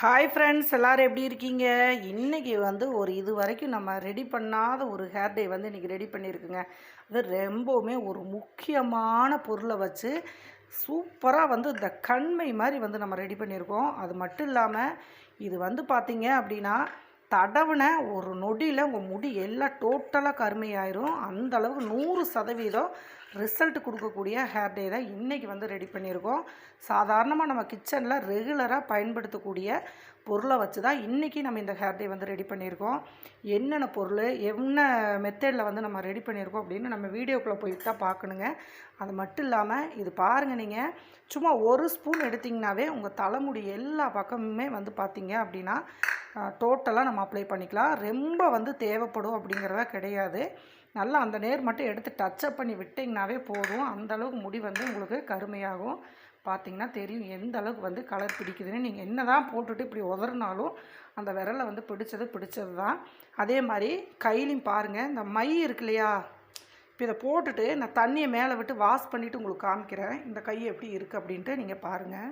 Hi friends எல்லோரும் எப்படி இருக்கீங்க? இன்றைக்கி வந்து ஒரு இது வரைக்கும் நம்ம ரெடி பண்ணாத ஒரு ஹேர் டே வந்து இன்றைக்கி ரெடி பண்ணியிருக்குங்க. அது ரொம்பவுமே ஒரு முக்கியமான பொருளை வச்சு சூப்பராக வந்து இந்த கண்மை மாதிரி வந்து நம்ம ரெடி பண்ணியிருக்கோம். அது மட்டும் இல்லாமல் இது வந்து பார்த்திங்க அப்படின்னா தடவுன ஒரு நொடியில் உங்கள் முடி எல்லாம் டோட்டலாக கருமையாயிரும். அந்த அளவுக்கு நூறு சதவீதம் ரிசல்ட் கொடுக்கக்கூடிய ஹேர் டே தான் இன்றைக்கி வந்து ரெடி பண்ணியிருக்கோம். சாதாரணமாக நம்ம கிச்சனில் ரெகுலராக பயன்படுத்தக்கூடிய பொருளை வச்சு தான் இன்றைக்கி நம்ம இந்த ஹேர் டே வந்து ரெடி பண்ணியிருக்கோம். என்னென்ன பொருள் என்ன மெத்தடில் வந்து நம்ம ரெடி பண்ணியிருக்கோம் அப்படின்னு நம்ம வீடியோக்குள்ளே போயிட்டு தான் பார்க்கணுங்க அது மட்டும் இல்லாமல் இது பாருங்கள் நீங்கள் சும்மா ஒரு ஸ்பூன் எடுத்திங்கனாவே உங்கள் தலைமுடி எல்லா பக்கமுமே வந்து பார்த்தீங்க அப்படின்னா டோட்டலாக நம்ம அப்ளை பண்ணிக்கலாம். ரொம்ப வந்து தேவைப்படும் அப்படிங்கிறதா கிடையாது. நல்லா அந்த நேர் மட்டும் எடுத்து டச்சப் பண்ணி விட்டிங்கனாவே போதும். அந்தளவுக்கு முடி வந்து உங்களுக்கு கருமையாகும். பார்த்தீங்கன்னா தெரியும் எந்த அளவுக்கு வந்து கலர் பிடிக்குதுன்னு. நீங்கள் என்ன தான் போட்டுட்டு இப்படி உதறினாலும் அந்த விரலை வந்து பிடிச்சது பிடிச்சது தான் அதே மாதிரி கையிலையும் பாருங்கள் இந்த மை இருக்கு இல்லையா? இப்போ இதை போட்டுட்டு நான் தண்ணியை மேலே விட்டு வாஷ் பண்ணிவிட்டு உங்களுக்கு காமிக்கிறேன். இந்த கை எப்படி இருக்குது அப்படின்ட்டு நீங்கள் பாருங்கள்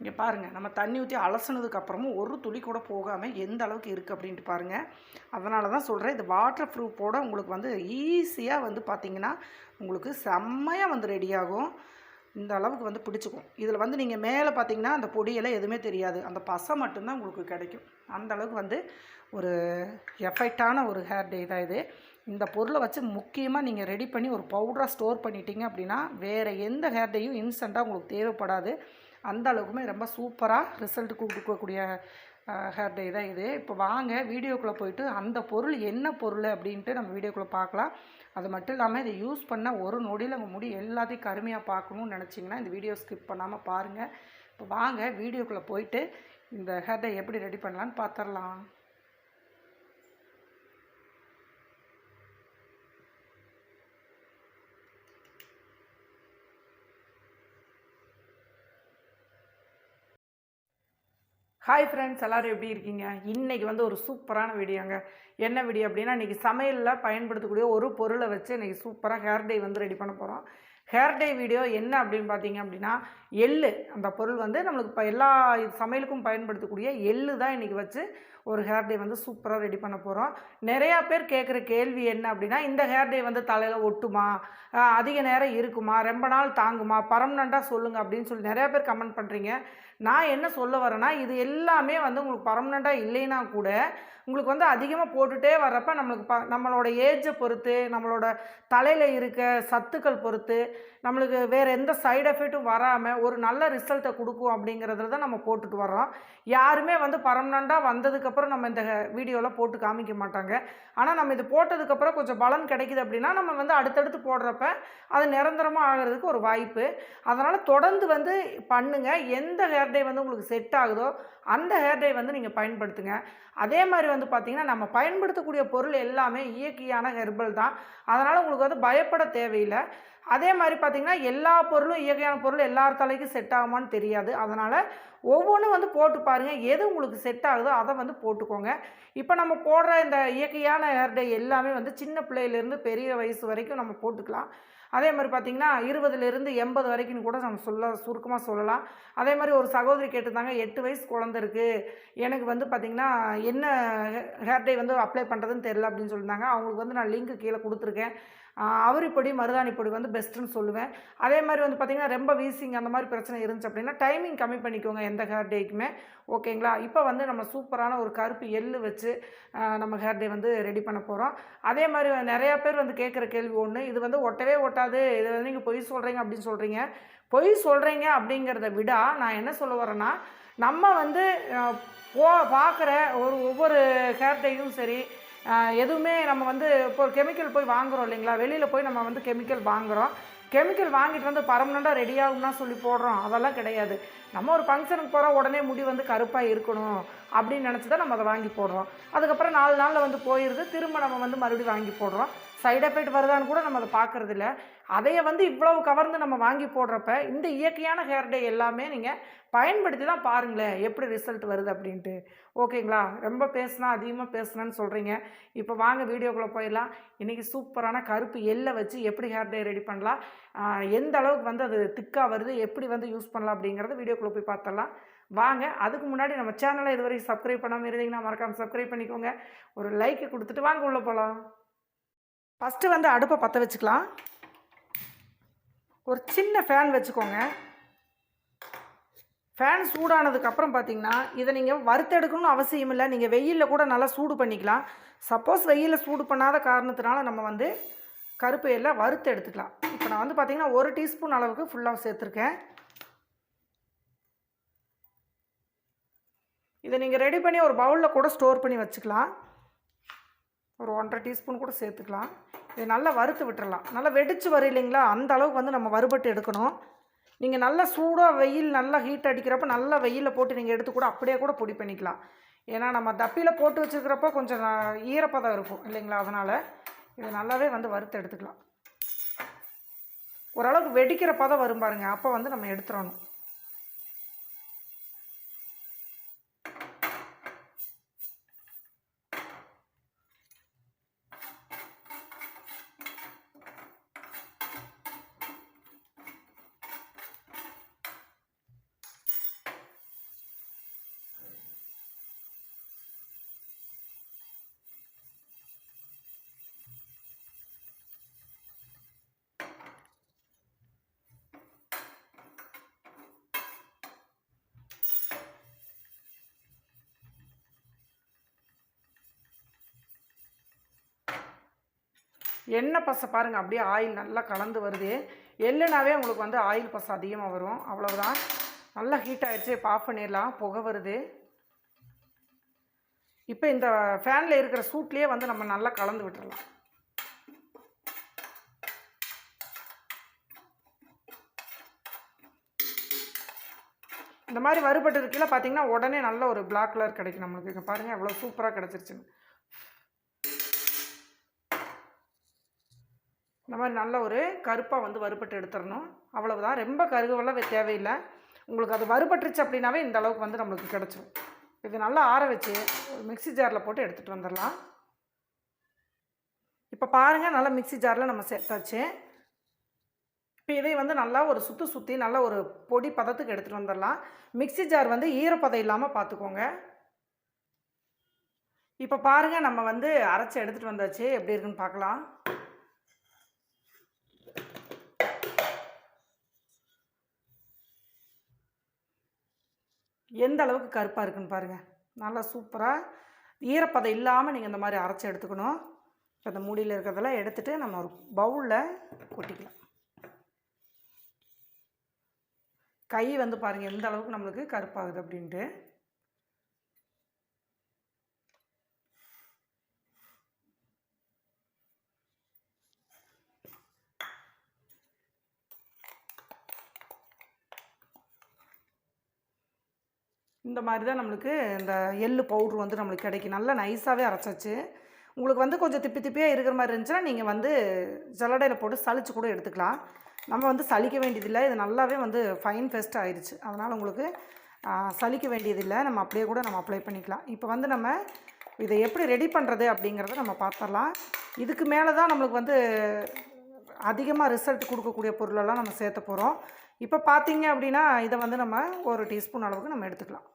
இங்கே பாருங்கள் நம்ம தண்ணி ஊற்றி அலசினதுக்கப்புறமும் ஒரு துளி கூட போகாமல் எந்த அளவுக்கு இருக்குது அப்படின்ட்டு பாருங்கள் அதனால தான் சொல்கிறேன் இது வாட்டர் ப்ரூஃபோடு உங்களுக்கு வந்து ஈஸியாக வந்து பார்த்திங்கன்னா உங்களுக்கு செம்மையாக வந்து ரெடியாகும் இந்த அளவுக்கு வந்து பிடிச்சிக்கும். இதில் வந்து நீங்கள் மேலே பார்த்தீங்கன்னா அந்த பொடியெல்லாம் எதுவுமே தெரியாது. அந்த பசை மட்டும்தான் உங்களுக்கு கிடைக்கும். அந்த அளவுக்கு வந்து ஒரு எஃபெக்டான ஒரு ஹேர் டே தான் இது. இந்த பொருளை வச்சு முக்கியமாக நீங்கள் ரெடி பண்ணி ஒரு பவுடராக ஸ்டோர் பண்ணிட்டீங்க அப்படின்னா வேறு எந்த ஹேர் டேயும் இன்ஸ்டண்ட்டாக உங்களுக்கு தேவைப்படாது. அந்த அளவுக்குமே ரொம்ப சூப்பராக ரிசல்ட் கொடுக்கக்கூடிய ஹேர் டே தான் இது. இப்போ வாங்க வீடியோக்குள்ளே போயிட்டு அந்த பொருள் என்ன பொருள் அப்படின்ட்டு நம்ம வீடியோக்குள்ளே பார்க்கலாம். அது மட்டும் இல்லாமல் இதை யூஸ் பண்ண ஒரு நொடியில் உங்கள் முடி எல்லாத்தையும் கருமையாக பார்க்கணும்னு நினச்சிங்கன்னா இந்த வீடியோ ஸ்கிப் பண்ணாமல் பாருங்கள் இப்போ வாங்க வீடியோக்குள்ளே போயிட்டு இந்த ஹேர் டே எப்படி ரெடி பண்ணலான்னு பார்த்துடலாம் ஹாய் ஃப்ரெண்ட்ஸ் எல்லோரும் எப்படி இருக்கீங்க? இன்றைக்கி வந்து ஒரு சூப்பரான வீடியோங்க. என்ன வீடியோ அப்படின்னா இன்றைக்கி சமையலில் பயன்படுத்தக்கூடிய ஒரு பொருளை வச்சு இன்றைக்கி சூப்பராக ஹேர் டே வந்து ரெடி பண்ண போகிறோம் ஹேர் டே வீடியோ என்ன அப்படின்னு பார்த்தீங்க அப்படின்னா எள்ளு. அந்த பொருள் வந்து நம்மளுக்கு இப்போ எல்லா சமையலுக்கும் பயன்படுத்தக்கூடிய எள்ளு தான் இன்றைக்கி வச்சு ஒரு ஹேர் டே வந்து சூப்பராக ரெடி பண்ண போகிறோம் நிறையா பேர் கேட்குற கேள்வி என்ன அப்படின்னா இந்த ஹேர் டே வந்து தலையில் ஒட்டுமா? அதிக நேரம் இருக்குமா? ரொம்ப நாள் தாங்குமா? பர்மனண்ட்டாக சொல்லுங்கள் அப்படின்னு சொல்லி நிறையா பேர் கமெண்ட் பண்ணுறீங்க நான் என்ன சொல்ல வரேன்னா இது எல்லாமே வந்து உங்களுக்கு பர்மனெண்ட்டாக இல்லைன்னா கூட உங்களுக்கு வந்து அதிகமாக போட்டுகிட்டே வர்றப்ப நம்மளுக்கு ப நம்மளோட ஏஜை பொறுத்து நம்மளோட தலையில் இருக்க சத்துக்கள் பொறுத்து நம்மளுக்கு வேறு எந்த சைடு எஃபெக்ட்டும் வராமல் ஒரு நல்ல ரிசல்ட்டை கொடுக்கும் அப்படிங்கிறதுல தான் நம்ம போட்டுட்டு வர்றோம். யாருமே வந்து பர்மனெண்ட்டாக வந்ததுக்கப்புறம் நம்ம இந்த வீடியோவில் போட்டு காமிக்க மாட்டாங்க. ஆனால் நம்ம இது போட்டதுக்கப்புறம் கொஞ்சம் பலன் கிடைக்குது அப்படின்னா நம்ம வந்து அடுத்தடுத்து போடுறப்ப அது நிரந்தரமாக ஆகிறதுக்கு ஒரு வாய்ப்பு. அதனால் தொடர்ந்து வந்து பண்ணுங்கள் எந்த ஹேர் டே வந்து உங்களுக்கு செட் ஆகுதோ அந்த ஹேர் டே வந்து நீங்கள் பயன்படுத்துங்க. அதே மாதிரி வந்து பார்த்திங்கன்னா நம்ம பயன்படுத்தக்கூடிய பொருள் எல்லாமே இயற்கையான ஹெர்பல் தான். அதனால் உங்களுக்கு வந்து பயப்பட தேவையில்லை. அதே மாதிரி பார்த்திங்கன்னா எல்லா பொருளும் இயற்கையான பொருள் எல்லார் தலைக்கும் செட் ஆகுமான்னு தெரியாது. அதனால் ஒவ்வொன்றும் வந்து போட்டு பாருங்கள் எது உங்களுக்கு செட் ஆகுதோ அதை வந்து போட்டுக்கோங்க. இப்போ நம்ம போடுற இந்த இயற்கையான ஹேர் டே எல்லாமே வந்து சின்ன பிள்ளையிலேருந்து பெரிய வயசு வரைக்கும் நம்ம போட்டுக்கலாம். அதே மாதிரி பார்த்திங்கன்னா இருபதுலேருந்து எண்பது வரைக்கும் கூட நம்ம சொல்ல சுருக்கமாக சொல்லலாம். அதே மாதிரி ஒரு சகோதரி கேட்டிருந்தாங்க எட்டு வயசு குழந்த இருக்குது எனக்கு வந்து பார்த்திங்கன்னா என்ன ஹேர் டே வந்து அப்ளை பண்ணுறதுன்னு தெரில அப்படின்னு சொல்லியிருந்தாங்க. அவங்களுக்கு வந்து நான் லிங்க் கீழே கொடுத்துருக்கேன். அவரிப்பொடி மருதாணி பொடி வந்து பெஸ்ட்டுன்னு சொல்லுவேன். அதே மாதிரி வந்து பார்த்திங்கன்னா ரொம்ப வீசிங் அந்த மாதிரி பிரச்சனை இருந்துச்சு அப்படின்னா டைமிங் கம்மி பண்ணிக்கோங்க எந்த ஹேர் டேக்குமே ஓகேங்களா இப்போ வந்து நம்ம சூப்பரான ஒரு கருப்பு எள்ளு வச்சு நம்ம ஹேர் டே வந்து ரெடி பண்ண போகிறோம் அதே மாதிரி நிறையா பேர் வந்து கேட்குற கேள்வி ஒன்று இது வந்து ஒட்டவே ஒட்டாது இது வந்து நீங்கள் பொய் சொல்கிறீங்க அப்படின்னு சொல்கிறீங்க பொய் சொல்கிறீங்க அப்படிங்கிறத விட நான் என்ன சொல்ல வரேன்னா நம்ம வந்து போ பார்க்குற ஒரு ஒவ்வொரு ஹேர் டேயும் சரி எதுவுமே நம்ம வந்து இப்போ கெமிக்கல் போய் வாங்குகிறோம் இல்லைங்களா? வெளியில் போய் நம்ம வந்து கெமிக்கல் வாங்குகிறோம் கெமிக்கல் வாங்கிட்டு வந்து பர்மனெண்ட்டாக ரெடி ஆகும்னா சொல்லி போடுறோம். அதெல்லாம் கிடையாது. நம்ம ஒரு ஃபங்க்ஷனுக்கு போகிறோம் உடனே முடி வந்து கருப்பாக இருக்கணும் அப்படின்னு நினச்சி தான் நம்ம அதை வாங்கி போடுறோம். அதுக்கப்புறம் நாலு நாளில் வந்து போயிடுது திரும்ப நம்ம வந்து மறுபடியும் வாங்கி போடுறோம். சைடு எஃபெக்ட் வருதான்னு கூட நம்ம அதை பார்க்குறதில்ல. அதையை வந்து இவ்வளவு கவர்ந்து நம்ம வாங்கி போடுறப்ப இந்த இயற்கையான ஹேர் டே எல்லாமே நீங்கள் பயன்படுத்தி தான் பாருங்களேன் எப்படி ரிசல்ட் வருது அப்படின்ட்டு. ஓகேங்களா? ரொம்ப பேசுனா அதிகமாக பேசுனேன்னு சொல்கிறீங்க இப்போ வாங்க வீடியோக்குள்ளே போயிடலாம். இன்றைக்கி சூப்பரான கருப்பு எல்லை வச்சு எப்படி ஹேர் டே ரெடி பண்ணலாம்? எந்த அளவுக்கு வந்து அது திக்காக வருது எப்படி வந்து யூஸ் பண்ணலாம் அப்படிங்கிறத வீடியோக்குள்ளே போய் பார்த்துடலாம். வாங்க அதுக்கு முன்னாடி நம்ம சேனலை இதுவரைக்கும் சப்ஸ்கிரைப் பண்ணாமல் இருந்தீங்கன்னா மறக்காமல் சப்ஸ்கிரைப் பண்ணிக்கோங்க. ஒரு லைக்கு கொடுத்துட்டு வாங்க உள்ளே போகலாம் ஃபஸ்ட்டு வந்து அடுப்பை பற்ற வச்சுக்கலாம். ஒரு சின்ன ஃபேன் வச்சுக்கோங்க. ஃபேன் சூடானதுக்கப்புறம் பார்த்தீங்கன்னா இதை நீங்கள் வறுத்தெடுக்கணும்னு அவசியம் இல்லை. நீங்கள் வெயிலில் கூட நல்லா சூடு பண்ணிக்கலாம். சப்போஸ் வெயிலில் சூடு பண்ணாத காரணத்தினால நம்ம வந்து கருப்பு எல்லாம் வறுத்து எடுத்துக்கலாம். இப்போ நான் வந்து பார்த்திங்கன்னா ஒரு டீஸ்பூன் அளவுக்கு ஃபுல்லாக சேர்த்துருக்கேன். இதை நீங்கள் ரெடி பண்ணி ஒரு பவுலில் கூட ஸ்டோர் பண்ணி வச்சுக்கலாம். ஒரு ஒன்றரை டீஸ்பூன் கூட சேர்த்துக்கலாம். இதை நல்லா வறுத்து விட்டுறலாம். நல்லா வெடிச்சு வரும் இல்லைங்களா? அந்த அளவுக்கு வந்து நம்ம வறுபட்டு எடுக்கணும். நீங்கள் நல்லா சூடாக வெயில் நல்லா ஹீட் அடிக்கிறப்ப நல்லா வெயிலில் போட்டு நீங்கள் எடுத்து கூட அப்படியே கூட பொடி பண்ணிக்கலாம். ஏன்னா நம்ம தப்பியில் போட்டு வச்சுருக்கிறப்ப கொஞ்சம் ஈரப்பதம் இருக்கும் இல்லைங்களா? அதனால் இதை நல்லாவே வந்து வறுத்து எடுத்துக்கலாம். ஓரளவுக்கு வெடிக்கிற பதம் வரும் பாருங்கள் அப்போ வந்து நம்ம எடுத்துடணும். எண்ணெய் பசை பாருங்கள் அப்படியே ஆயில் நல்லா கலந்து வருது. எள்ளுனாவே உங்களுக்கு வந்து ஆயில் பசை அதிகமாக வரும். அவ்வளோதான் நல்லா ஹீட் ஆகிடுச்சு இப்போ ஆஃப் பண்ணிடலாம். புகை வருது. இப்போ இந்த ஃபேனில் இருக்கிற சூட்லேயே வந்து நம்ம நல்லா கலந்து விட்டுடலாம் இந்த மாதிரி வறுபட்டு இருக்கையில் பார்த்தீங்கன்னா உடனே நல்ல ஒரு பிளாக் கலர் கிடைக்கும் நம்மளுக்கு. இங்கே பாருங்கள் எவ்வளோ சூப்பராக கிடச்சிருச்சுன்னு. இந்த மாதிரி நல்ல ஒரு கருப்பாக வந்து வறுபட்டு எடுத்துடணும் அவ்வளவுதான். ரொம்ப கருகுவெல்லாம் தேவையில்லை. உங்களுக்கு அது வறுபட்டுருச்சு அப்படின்னாவே இந்த அளவுக்கு வந்து நம்மளுக்கு கிடச்சிரும். இது நல்லா ஆற வச்சு ஒரு மிக்ஸி ஜாரில் போட்டு எடுத்துகிட்டு வந்துடலாம். இப்போ பாருங்கள் நல்லா மிக்ஸி ஜாரில் நம்ம சேர்த்தாச்சு. இப்போ இதை வந்து நல்லா ஒரு சுற்றி சுற்றி நல்லா ஒரு பொடி பதத்துக்கு எடுத்துகிட்டு வந்துடலாம். மிக்ஸி ஜார் வந்து ஈரப்பதம் இல்லாமல் பார்த்துக்கோங்க இப்போ பாருங்கள் நம்ம வந்து அரைச்சி எடுத்துகிட்டு வந்தாச்சு. எப்படி இருக்குன்னு பார்க்கலாம் எந்த அளவுக்கு கருப்பாக இருக்குன்னு பாருங்கள் நல்லா சூப்பராக ஈரப்பதம் இல்லாமல் நீங்கள் இந்த மாதிரி அரைச்சி எடுத்துக்கணும். இப்போ இந்த மூடியில் இருக்கிறதெல்லாம் எடுத்துகிட்டு நம்ம ஒரு பவுலில் கொட்டிக்கலாம். கை வந்து பாருங்கள் எந்த அளவுக்கு நம்மளுக்கு கருப்பாகுது அப்படின்ட்டு. இந்த மாதிரி தான் நம்மளுக்கு இந்த எள்ளு பவுட்ரு வந்து நம்மளுக்கு கிடைக்கும். நல்லா நைஸாகவே அரைச்சாச்சு. உங்களுக்கு வந்து கொஞ்சம் திப்பி திப்பியாக இருக்கிற மாதிரி இருந்துச்சுன்னா நீங்கள் வந்து ஜல்லடையில் போட்டு சளிச்சு கூட எடுத்துக்கலாம். நம்ம வந்து சலிக்க வேண்டியதில்லை. இது நல்லாவே வந்து ஃபைன் ஃபெஸ்ட் ஆயிடுச்சு அதனால் உங்களுக்கு சலிக்க வேண்டியதில்லை. நம்ம அப்படியே கூட நம்ம அப்ளை பண்ணிக்கலாம். இப்போ வந்து நம்ம இதை எப்படி ரெடி பண்ணுறது அப்படிங்கிறத நம்ம பார்த்துடலாம். இதுக்கு மேலே தான் நம்மளுக்கு வந்து அதிகமாக ரிசல்ட் கொடுக்கக்கூடிய பொருளெல்லாம் நம்ம சேர்த்த போகிறோம் இப்போ பார்த்தீங்க அப்படின்னா இதை வந்து நம்ம ஒரு டீஸ்பூன் அளவுக்கு நம்ம எடுத்துக்கலாம்.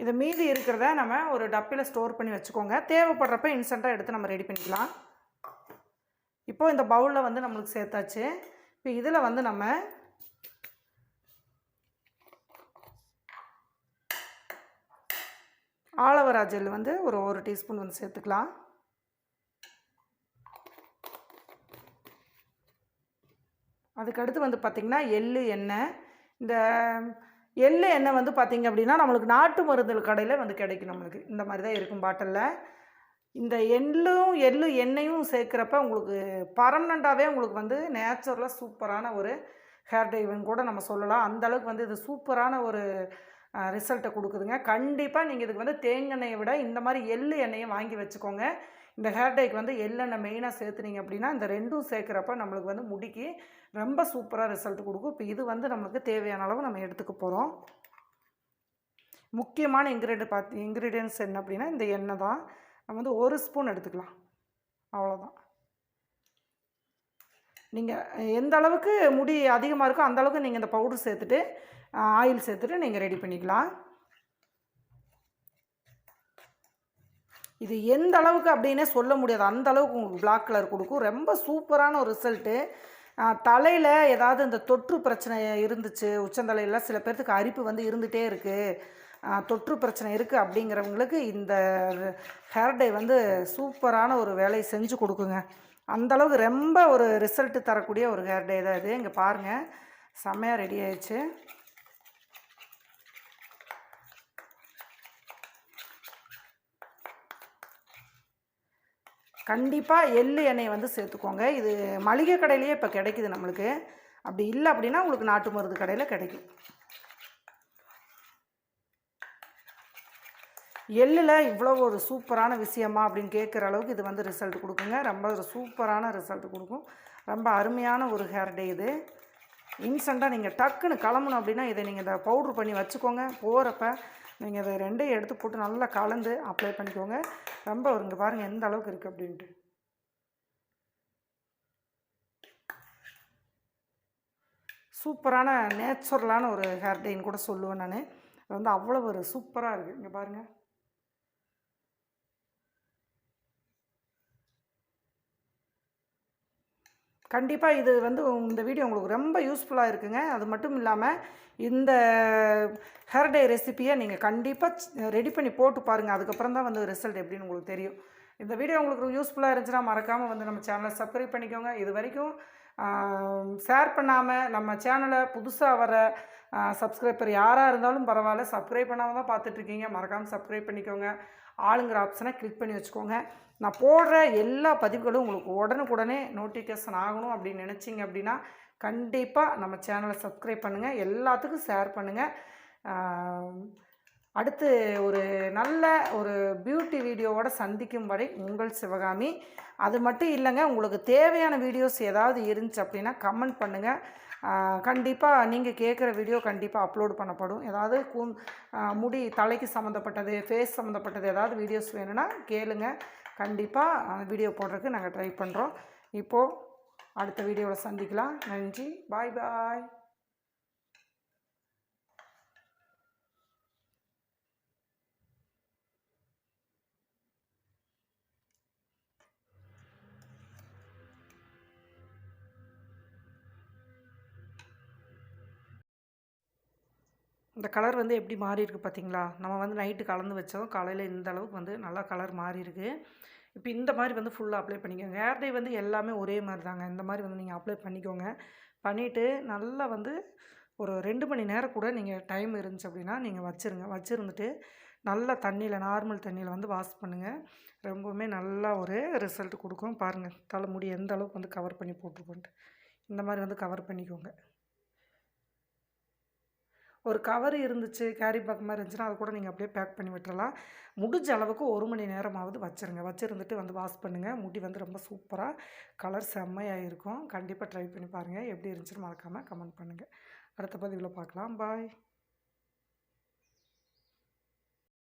இதை மீதி இருக்கிறத நம்ம ஒரு டப்பில் ஸ்டோர் பண்ணி வச்சுக்கோங்க. தேவைப்படுறப்ப இன்ஸ்டண்ட்டாக எடுத்து நம்ம ரெடி பண்ணிக்கலாம். இப்போ இந்த பவுலில் வந்து நம்மளுக்கு சேர்த்தாச்சு. இப்போ இதில் வந்து நம்ம ஆலவரா ஜெல் வந்து ஒரு ஒரு டீஸ்பூன் வந்து சேர்த்துக்கலாம். அதுக்கடுத்து வந்து பார்த்திங்கன்னா எள்ளு எண்ணெய். இந்த எள்ளு எண்ணெய் வந்து பார்த்திங்க அப்படின்னா நம்மளுக்கு நாட்டு மருந்து கடையில் வந்து கிடைக்கும் நம்மளுக்கு. இந்த மாதிரி தான் இருக்கும் பாட்டிலில். இந்த எள்ளும் எள்ளு எண்ணெயும் சேர்க்குறப்ப உங்களுக்கு பர்மனண்ட்டாகவே உங்களுக்கு வந்து நேச்சுரலாக சூப்பரான ஒரு ஹேர் டைவன் கூட நம்ம சொல்லலாம். அந்தளவுக்கு வந்து இது சூப்பரான ஒரு ரிசல்ட்டை கொடுக்குதுங்க. கண்டிப்பாக நீங்கள் இதுக்கு வந்து தேங்காய் விட இந்த மாதிரி எள்ளு எண்ணெயை வாங்கி வச்சுக்கோங்க. இந்த ஹேர் டைக்கு வந்து எள்ளெண்ணெய் மெயினாக சேர்த்துனீங்க அப்படின்னா இந்த ரெண்டும் சேர்க்குறப்ப நம்மளுக்கு வந்து முடிக்கு ரொம்ப சூப்பராக ரிசல்ட் கொடுக்கும். இப்போ இது வந்து நம்மளுக்கு தேவையான அளவு நம்ம எடுத்துக்க போகிறோம் முக்கியமான இன்க்ரீடியன்ட் பார்த்து இன்க்ரீடியன்ஸ் என்ன அப்படின்னா இந்த எண்ணெய் தான். நம்ம வந்து ஒரு ஸ்பூன் எடுத்துக்கலாம். அவ்வளோதான் நீங்கள் எந்த அளவுக்கு முடி அதிகமாக இருக்கோ அந்த அளவுக்கு நீங்கள் இந்த பவுடர் சேர்த்துட்டு ஆயில் சேர்த்துட்டு நீங்கள் ரெடி பண்ணிக்கலாம். இது எந்த அளவுக்கு அப்படின்னே சொல்ல முடியாது. அந்த அளவுக்கு உங்களுக்கு பிளாக் கலர் கொடுக்கும். ரொம்ப சூப்பரான ஒரு ரிசல்ட்டு தலையில் ஏதாவது இந்த தொற்று பிரச்சனை இருந்துச்சு. உச்சந்தலையில் சில பேர்த்துக்கு அரிப்பு வந்து இருந்துகிட்டே இருக்குது தொற்று பிரச்சனை இருக்குது அப்படிங்கிறவங்களுக்கு இந்த ஹேர் டை வந்து சூப்பரான ஒரு வேலையை செஞ்சு கொடுக்குங்க. அந்தளவுக்கு ரொம்ப ஒரு ரிசல்ட்டு தரக்கூடிய ஒரு ஹேர் டே தான் இது. இங்கே பாருங்கள் செம்மையாக ரெடி ஆயிடுச்சு. கண்டிப்பாக எள்ளு எண்ணெய் வந்து சேர்த்துக்கோங்க. இது மளிகை கடையிலேயே இப்போ கிடைக்குது நம்மளுக்கு. அப்படி இல்லை அப்படின்னா உங்களுக்கு நாட்டு மருந்து கடையில் கிடைக்கும். எள்ளில் இவ்வளோ ஒரு சூப்பரான விஷயமா அப்படின்னு கேட்குற அளவுக்கு இது வந்து ரிசல்ட் கொடுக்குங்க. ரொம்ப ஒரு சூப்பரான ரிசல்ட் கொடுக்கும். ரொம்ப அருமையான ஒரு ஹேர் டே இது. இன்ஸ்டண்ட்டாக நீங்கள் டக்குன்னு கிளம்பணும் அப்படின்னா இதை நீங்கள் இதை பவுட்ரு பண்ணி வச்சுக்கோங்க. போகிறப்ப நீங்கள் அதை ரெண்டையும் எடுத்து போட்டு நல்லா கலந்து அப்ளை பண்ணிக்கோங்க. ரொம்ப ஒரு இங்கே பாருங்கள் எந்த அளவுக்கு இருக்குது அப்படின்ட்டு. சூப்பரான நேச்சுரலான ஒரு ஹேர் டைன் கூட சொல்லுவேன் நான். அது வந்து அவ்வளோ ஒரு சூப்பராக இருக்குது இங்கே பாருங்கள் கண்டிப்பாக இது வந்து இந்த வீடியோ உங்களுக்கு ரொம்ப யூஸ்ஃபுல்லாக இருக்குங்க. அது மட்டும் இல்லாமல் இந்த ஹேர் டே ரெசிப்பியை நீங்கள் கண்டிப்பாக ரெடி பண்ணி போட்டு பாருங்கள் அதுக்கப்புறம் தான் வந்து ரிசல்ட் எப்படின்னு உங்களுக்கு தெரியும். இந்த வீடியோ உங்களுக்கு யூஸ்ஃபுல்லாக இருந்துச்சுன்னா மறக்காமல் வந்து நம்ம சேனலை சப்ஸ்கிரைப் பண்ணிக்கோங்க. இது வரைக்கும் ஷேர் பண்ணாமல் நம்ம சேனலை புதுசாக வர சப்ஸ்கிரைபர் யாராக இருந்தாலும் பரவாயில்ல. சப்ஸ்கிரைப் பண்ணாமல் தான் பார்த்துட்ருக்கீங்க மறக்காமல் சப்ஸ்கிரைப் பண்ணிக்கோங்க. ஆளுங்கிற ஆப்ஷனை கிளிக் பண்ணி வச்சுக்கோங்க. நான் போடுற எல்லா பதிவுகளும் உங்களுக்கு உடனுக்குடனே நோட்டிஃபிகேஷன் ஆகணும் அப்படின்னு நினச்சிங்க அப்படின்னா கண்டிப்பாக நம்ம சேனலை சப்ஸ்கிரைப் பண்ணுங்கள் எல்லாத்துக்கும் ஷேர் பண்ணுங்கள் அடுத்து ஒரு நல்ல ஒரு பியூட்டி வீடியோவோட சந்திக்கும் வரை உங்கள் சிவகாமி. அது மட்டும் இல்லைங்க உங்களுக்கு தேவையான வீடியோஸ் ஏதாவது இருந்துச்சு அப்படின்னா கமெண்ட் பண்ணுங்கள் கண்டிப்பாக நீங்கள் கேட்குற வீடியோ கண்டிப்பாக அப்லோட் பண்ணப்படும். ஏதாவது கூ முடி தலைக்கு சம்மந்தப்பட்டது ஃபேஸ் சம்மந்தப்பட்டது ஏதாவது வீடியோஸ் வேணும்னா கேளுங்க. கண்டிப்பாக வீடியோ போடுறதுக்கு நாங்கள் ட்ரை பண்ணுறோம் இப்போது அடுத்த வீடியோவில் சந்திக்கலாம். நன்றி. பாய் பாய் இந்த கலர் வந்து எப்படி மாறி இருக்குது பார்த்தீங்களா? நம்ம வந்து நைட்டு கலந்து வச்சோம். காலையில் இந்த அளவுக்கு வந்து நல்லா கலர் மாறி இருக்குது இப்போ இந்த மாதிரி வந்து ஃபுல்லாக அப்ளை பண்ணிக்கோங்க. ஹேர் டே வந்து எல்லாமே ஒரே மாதிரி தாங்க. இந்த மாதிரி வந்து நீங்கள் அப்ளை பண்ணிக்கோங்க. பண்ணிவிட்டு நல்லா வந்து ஒரு ரெண்டு மணி நேரம் கூட நீங்கள் டைம் இருந்துச்சு அப்படின்னா நீங்கள் வச்சுருங்க. வச்சுருந்துட்டு நல்லா தண்ணியில் நார்மல் தண்ணியில் வந்து வாஷ் பண்ணுங்கள் ரொம்பவுமே நல்லா ஒரு ரிசல்ட் கொடுக்கும். பாருங்கள் தலைமுடி எந்த அளவுக்கு வந்து கவர் பண்ணி போட்டுருக்கோன்ட்டு. இந்த மாதிரி வந்து கவர் பண்ணிக்கோங்க. ஒரு கவர் இருந்துச்சு கேரி பேக் மாதிரி இருந்துச்சுன்னா அதை கூட நீங்கள் அப்படியே பேக் பண்ணி விட்டுறலாம். முடிஞ்ச அளவுக்கு ஒரு மணி நேரமாவது வச்சுருங்க. வச்சுருந்துட்டு வந்து வாஷ் பண்ணுங்கள் முடி வந்து ரொம்ப சூப்பராக கலர் செம்மையாக இருக்கும் கண்டிப்பாக ட்ரை பண்ணி பாருங்கள் எப்படி இருந்துச்சுன்னு மறக்காமல் கமெண்ட் பண்ணுங்கள் அடுத்த பதிவில் பார்க்கலாம். பாய்.